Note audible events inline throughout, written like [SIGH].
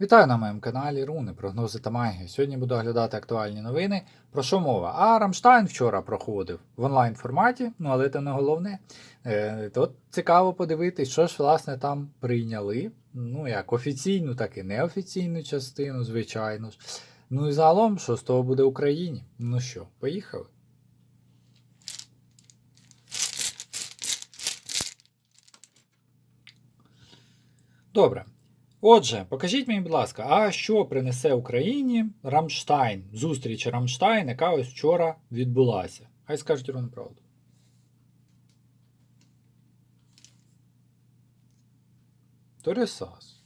Вітаю на моєму каналі Руни, прогнози та магія. Сьогодні буду оглядати актуальні новини. Про що мова? А Рамштайн вчора проходив в онлайн форматі, ну але це не головне. Е, От цікаво подивитись, що ж власне там прийняли. Ну як офіційну, так і неофіційну частину, звичайно ж. Ну і загалом, що з того буде Україні. Ну що, поїхали? Добре. Отже, покажіть мені, будь ласка, а що принесе Україні Рамштайн, зустріч Рамштайн, яка ось вчора відбулася? Хай скажуть рівно правду. Торісас.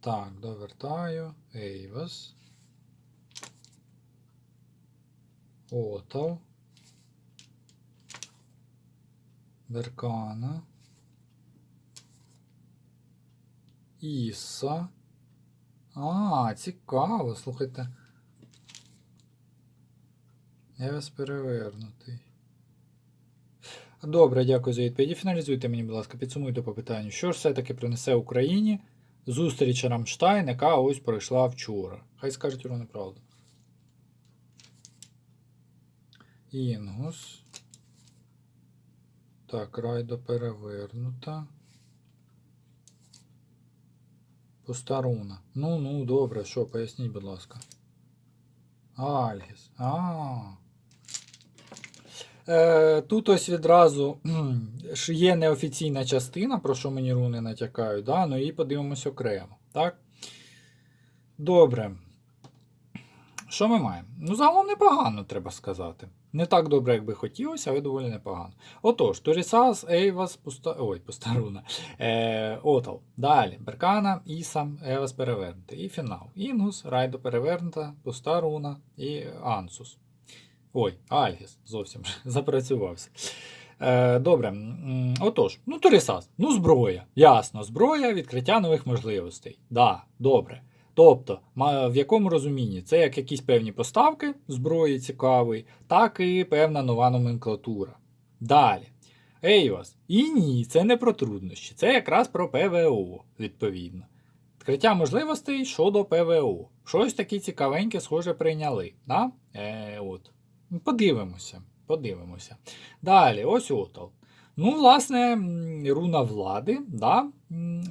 Так, довертаю. Ейвас. Отав. Беркана. Іса. А, цікаво, слухайте. Я вас перевернутий. Добре, дякую за відповіді. Фіналізуйте мені, будь ласка, підсумуйте по питанню. Що ж все-таки принесе Україні зустріч Рамштайн, яка ось пройшла вчора? Хай скажуть ровно правду. Інгус. Так, райдо перевернута. Постаруна. Ну, ну, добре, що, поясніть, будь ласка. Альгіс. А. Е, тут ось відразу [CLEARS THROAT] є неофіційна частина, про що мені руни натякають, да? ну і подивимось окремо. Так? Добре. Що ми маємо? Ну, загалом непогано, треба сказати. Не так добре, як би хотілося, але доволі непогано. Отож, Торісас, Ейвас, Пуста... Ой, Пустаруна, е, Отал. Далі. Беркана, Іса, Евас перевернута. І фінал. Інгус, Райдо перевернута, Пустаруна і Ансус. Ой, Альгіс зовсім [LAUGHS] запрацювався. Е, добре. Отож, ну Торісас, ну зброя. Ясно, зброя, відкриття нових можливостей. Да, добре. Тобто, в якому розумінні? Це як якісь певні поставки зброї цікавої, так і певна нова номенклатура. Далі. Ейвас. І ні, це не про труднощі, це якраз про ПВО, відповідно. Відкриття можливостей щодо ПВО. Щось таке цікавеньке, схоже, прийняли. Да? Е, от. Подивимося. Подивимося. Далі, ось Отал. Ну, власне, руна влади, да?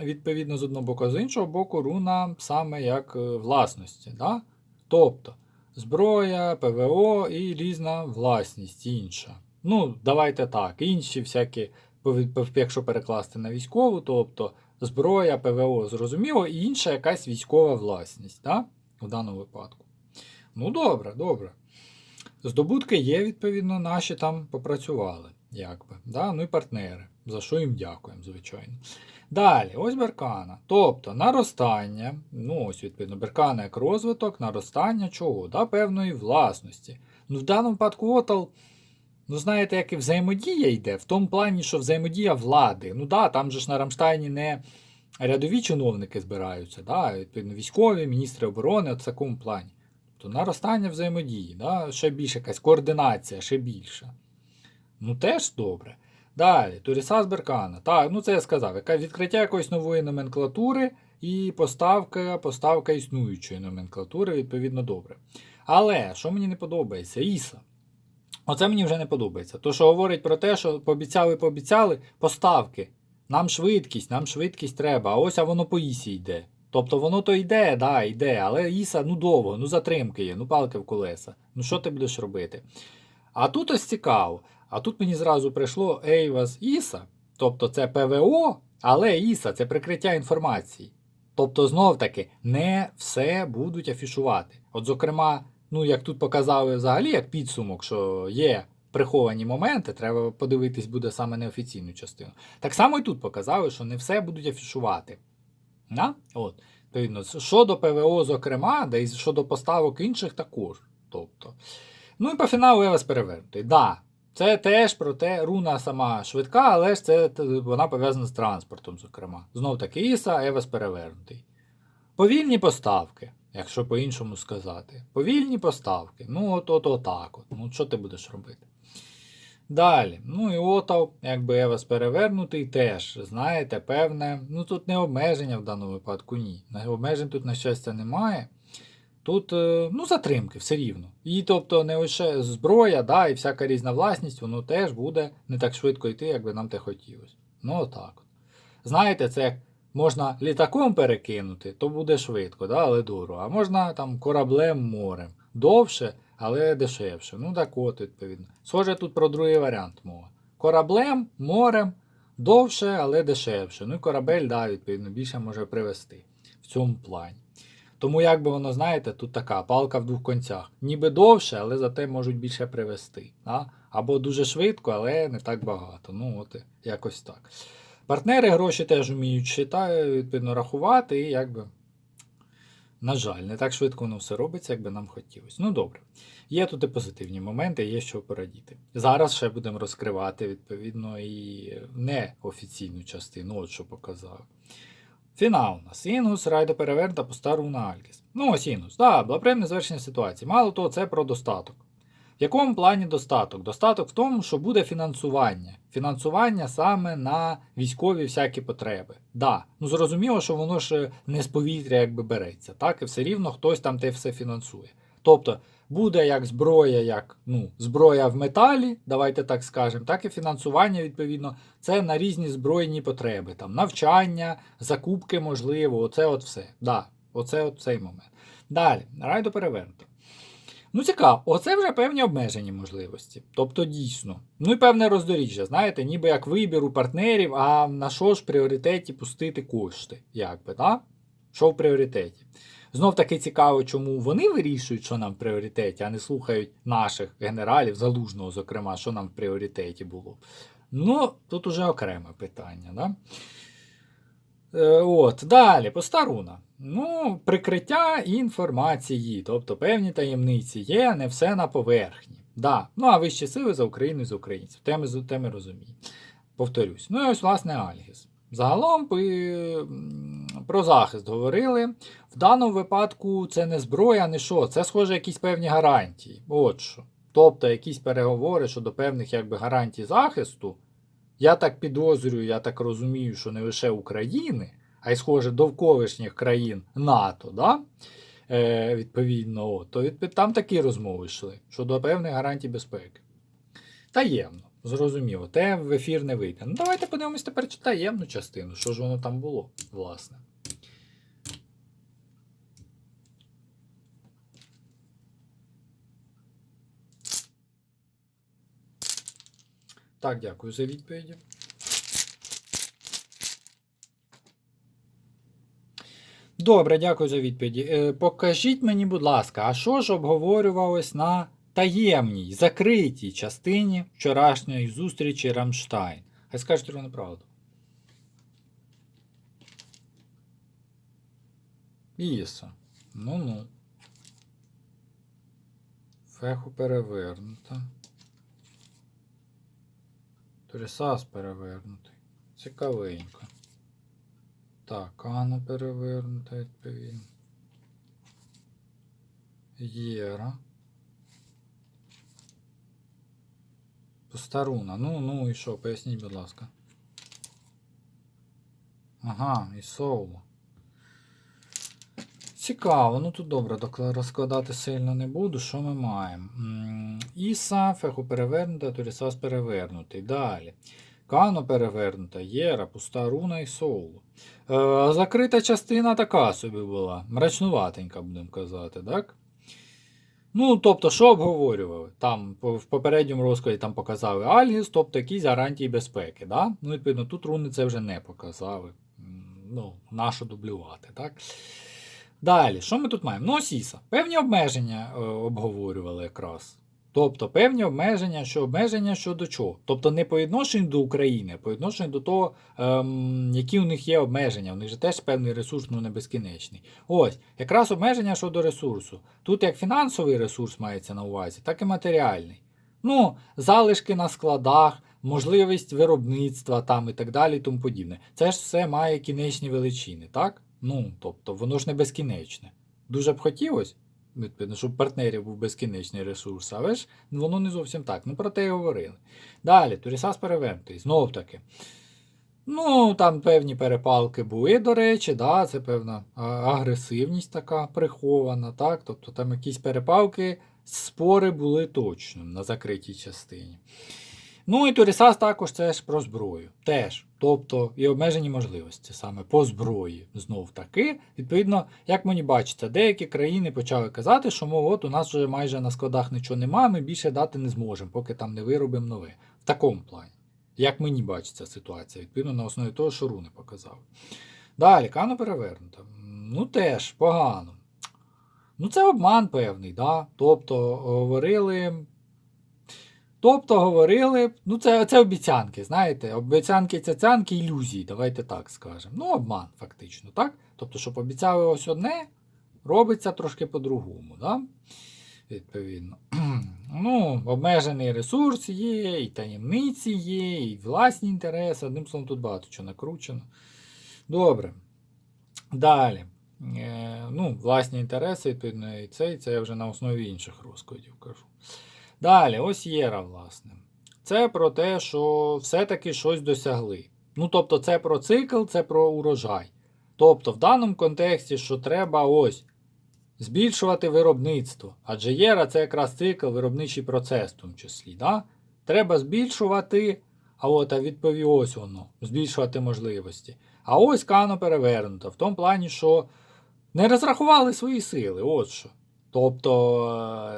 відповідно, з одного боку, а з іншого боку, руна саме як е, власності. Да? Тобто зброя, ПВО і різна власність інша. Ну, давайте так, інші всякі, якщо перекласти на військову, тобто зброя, ПВО, зрозуміло, і інша якась військова власність, да? в даному випадку. Ну, добре, добре. Здобутки є, відповідно, наші там попрацювали, якби. Да? Ну і партнери, за що їм дякуємо, звичайно. Далі, ось Беркана. Тобто наростання, ну ось відповідно, Беркана як розвиток, наростання чого? Да? Певної власності. Ну, в даному випадку Отал, ну знаєте, як і взаємодія йде, в тому плані, що взаємодія влади. Ну да, там же ж на Рамштайні не рядові чиновники збираються, да? відповідно, військові, міністри оборони, от в такому плані. То наростання взаємодії, да? ще більше якась координація, ще більше. Ну теж добре. Далі, Турісас Беркана. Так, ну це я сказав. Відкриття якоїсь нової номенклатури і поставка, поставка існуючої номенклатури, відповідно, добре. Але що мені не подобається? Іса. Оце мені вже не подобається. То, що говорить про те, що пообіцяли, пообіцяли, поставки. Нам швидкість, нам швидкість треба, а ось а воно по Ісі йде. Тобто воно то йде, да, йде, але Іса ну довго, ну затримки є, ну палки в колеса. Ну що ти будеш робити? А тут ось цікаво. А тут мені зразу прийшло Ейвас Іса, тобто це ПВО, але Іса це прикриття інформації. Тобто, знов таки, не все будуть афішувати. От, зокрема, ну як тут показали взагалі, як підсумок, що є приховані моменти, треба подивитись буде саме неофіційну частину. Так само і тут показали, що не все будуть афішувати. Да? От. Відповідно, щодо ПВО, зокрема, да і щодо поставок інших також. Тобто. Ну і по фіналу я вас перевернутий. Да, це теж про те, руна сама швидка, але ж це вона пов'язана з транспортом, зокрема. Знов таки Іса, Евас перевернутий. Повільні поставки, якщо по-іншому сказати. Повільні поставки. Ну, от от отак. От. Ну, що ти будеш робити? Далі. Ну і отав, якби Евас перевернутий, теж, знаєте, певне. Ну тут не обмеження в даному випадку, ні. Обмежень тут, на щастя, немає. Тут е, ну, затримки все рівно. І тобто не лише зброя, да, і всяка різна власність, воно теж буде не так швидко йти, як би нам те хотілося. Ну, отак. от. Знаєте, це як можна літаком перекинути, то буде швидко, да, але дорого. А можна там кораблем морем. Довше, але дешевше. Ну так от, відповідно. Схоже, тут про другий варіант мова. Кораблем, морем, довше, але дешевше. Ну і корабель, да, відповідно, більше може привезти в цьому плані. Тому, як би воно, знаєте, тут така палка в двох концях. Ніби довше, але зате можуть більше привезти. Да? Або дуже швидко, але не так багато. Ну, от якось так. Партнери гроші теж вміють считаю, відповідно, рахувати, і якби. На жаль, не так швидко воно все робиться, як би нам хотілося. Ну добре. Є тут і позитивні моменти, є що порадіти. Зараз ще будемо розкривати, відповідно, і неофіційну частину, от що показав. Фінал у нас. Інус, райдо перевернута по стару на Альгіс. Ну, ось Інус. Так, благоприємне завершення ситуації. Мало того, це про достаток. В якому плані достаток? Достаток в тому, що буде фінансування. Фінансування саме на військові всякі потреби. Да, ну зрозуміло, що воно ж не з повітря якби береться, так? І все рівно хтось там те все фінансує. Тобто буде як зброя, як ну, зброя в металі, давайте так скажемо, так і фінансування, відповідно, це на різні збройні потреби. Там навчання, закупки, можливо, оце от все. Да, оце от цей момент. Далі, райдо перевернуто. Ну, цікаво, оце вже певні обмежені можливості. Тобто дійсно. Ну і певне роздоріжжя, знаєте, ніби як вибір у партнерів, а на що ж пріоритеті пустити кошти, якби, так? Що в пріоритеті? Знов таки цікаво, чому вони вирішують, що нам в пріоритеті, а не слухають наших генералів, залужного, зокрема, що нам в пріоритеті було. Ну, тут уже окреме питання, да? Е, От, далі, постаруна. Ну, прикриття інформації, тобто певні таємниці є, не все на поверхні. Да. Ну, а вищі сили за Україну і за українців. Теми, теми розумію. Повторюсь. Ну і ось, власне, Альгіс. Загалом про захист говорили. В даному випадку це не зброя, не що. Це схоже якісь певні гарантії. От що. Тобто якісь переговори щодо певних якби, гарантій захисту. Я так підозрюю, я так розумію, що не лише України, а й схоже довколишніх країн НАТО, да? е, відповідно, от, то відпо- там такі розмови йшли щодо певних гарантій безпеки. Таємно, зрозуміло, те в ефір не вийде. Ну, давайте подивимось тепер таємну частину, що ж воно там було, власне. Так, дякую за відповіді. Добре, дякую за відповіді. Е, покажіть мені, будь ласка, а що ж обговорювалось на таємній, закритій частині вчорашньої зустрічі Рамштайн? Хай скажете вони правду. Іса. Ну-ну. Феху перевернута. Торісас перевернутий. Цікавенько. Так, Анна перевернута, відповідно. Єра. Постаруна. Ну, ну і що, поясніть, будь ласка. Ага, і Соуло. Цікаво, ну тут добре, розкладати сильно не буду. Що ми маємо? Іса, феху перевернута, Торісас перевернутий. Далі. Кано перевернута, Єра, пуста руна і Соуло. Е, закрита частина така собі була. Мрачнуватенька, будемо казати, так? Ну, тобто, що обговорювали? Там в попередньому розкладі там показали Альгіс, тобто якісь гарантії безпеки. Да? Ну, відповідно, тут руни це вже не показали. Ну, нащо дублювати, так? Далі, що ми тут маємо? Ну, Осіса. Певні обмеження е, обговорювали якраз. Тобто певні обмеження, що обмеження щодо чого? Тобто не по відношенню до України, а по відношенню до того, ем, які у них є обмеження. У них же теж певний ресурс ну, не безкінечний. Ось, якраз обмеження щодо ресурсу. Тут як фінансовий ресурс мається на увазі, так і матеріальний. Ну, залишки на складах, можливість виробництва там і так далі, і тому подібне. Це ж все має кінечні величини, так? Ну, тобто, воно ж не безкінечне. Дуже б хотілося, Відповідно, щоб партнерів був безкінечний ресурс, але ж воно не зовсім так. Ну про те і говорили. Далі, Турісас перевернутий, знов таки. Ну, там певні перепалки були, до речі, да, це певна агресивність така прихована, так? Тобто там якісь перепалки, спори були точно на закритій частині. Ну і Турісас також це ж про зброю. Теж. Тобто і обмежені можливості саме по зброї. Знов таки. Відповідно, як мені бачиться, деякі країни почали казати, що мов, от у нас вже майже на складах нічого немає, ми більше дати не зможемо, поки там не виробимо нове. В такому плані. Як мені бачиться ситуація, відповідно на основі того, що руни показали. Далі, кано перевернута. Ну теж погано. Ну, це обман певний, да? Тобто говорили. Тобто говорили, ну це, це обіцянки, знаєте, обіцянки, цяцянки, ілюзії, давайте так скажемо. Ну, обман, фактично, так? Тобто, щоб обіцяли ось одне, робиться трошки по-другому, да? відповідно. [CLEARS THROAT] Ну, обмежений ресурс є, і таємниці є, і власні інтереси. Одним словом, тут багато чого накручено. Добре. Далі. Е, ну, власні інтереси, відповідно, і це, і це я вже на основі інших розкладів кажу. Далі, ось Єра, власне. Це про те, що все-таки щось досягли. Ну, тобто, це про цикл, це про урожай. Тобто, в даному контексті, що треба ось збільшувати виробництво. Адже єра це якраз цикл, виробничий процес, в тому числі. Да? Треба збільшувати, а от а відпові ось воно, збільшувати можливості. А ось кано перевернуто, в тому плані, що не розрахували свої сили. От що. Тобто,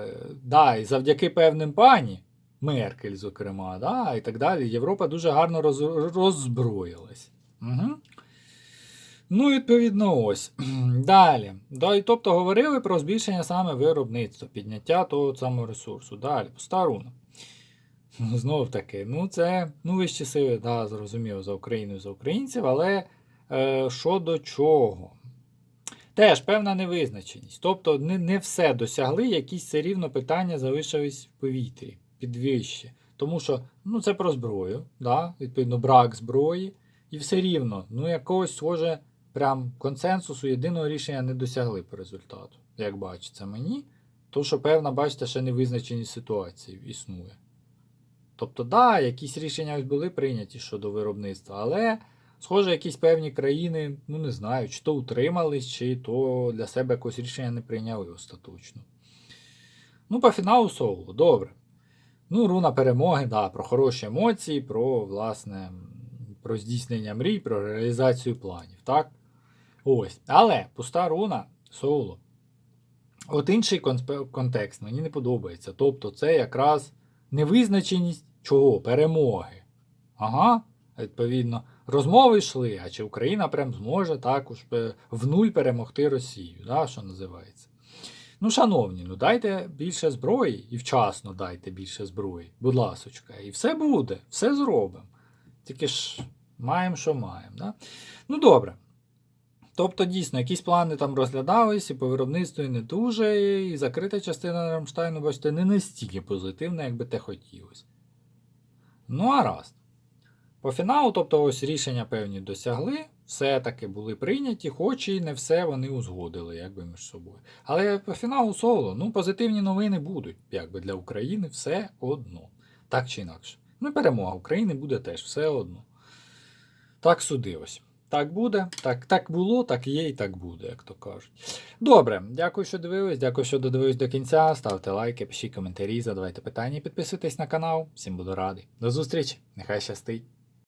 е, да, і завдяки певним пані, Меркель, зокрема, да, і так далі, Європа дуже гарно роз, роззброїлась. Угу. Ну, відповідно, ось. [CLEARS THROAT] Далі. Да, і, тобто говорили про збільшення саме виробництва, підняття того самого ресурсу. Далі, пуста руна. Ну, Знов таки, ну це ну, вищі сили, да, зрозуміло, за Україну і за українців, але е, що до чого? Теж певна невизначеність. Тобто не, не все досягли, якісь все рівно питання залишились в повітрі, підвище. Тому що ну, це про зброю, да? відповідно, брак зброї, і все рівно, ну, якогось схоже, прям консенсусу, єдиного рішення не досягли по результату, як бачиться мені. То, що певна, бачите, ще невизначеність ситуації існує. Тобто, да, якісь рішення ось були прийняті щодо виробництва, але, схоже, якісь певні країни, ну не знаю, чи то утримались, чи то для себе якось рішення не прийняли остаточно. Ну, по фіналу соло, добре. Ну, руна перемоги, да, про хороші емоції, про, власне, про здійснення мрій, про реалізацію планів. так? Ось. Але пуста руна соло. От інший контекст мені не подобається. Тобто, це якраз невизначеність чого? Перемоги. Ага, відповідно, розмови йшли, а чи Україна прям зможе також е, в нуль перемогти Росію, да, що називається. Ну, шановні, ну дайте більше зброї і вчасно дайте більше зброї, будь ласочка, і все буде, все зробимо. Тільки ж маємо, що маємо. Да? Ну, добре. Тобто, дійсно, якісь плани там розглядались, і по виробництву і не дуже, і закрита частина Рамштайну, бачите, не настільки позитивна, як би те хотілося. Ну, а раз. По фіналу, тобто, ось рішення певні досягли, все-таки були прийняті, хоч і не все вони узгодили, якби між собою. Але по фіналу соло, ну, позитивні новини будуть, якби для України все одно. Так чи інакше. Ну перемога України буде теж все одно. Так судилось. Так буде, так, так було, так є і так буде, як то кажуть. Добре, дякую, що дивились, дякую, що додивились до кінця. Ставте лайки, пишіть коментарі, задавайте питання підписуйтесь на канал. Всім буду радий. До зустрічі, нехай щастить!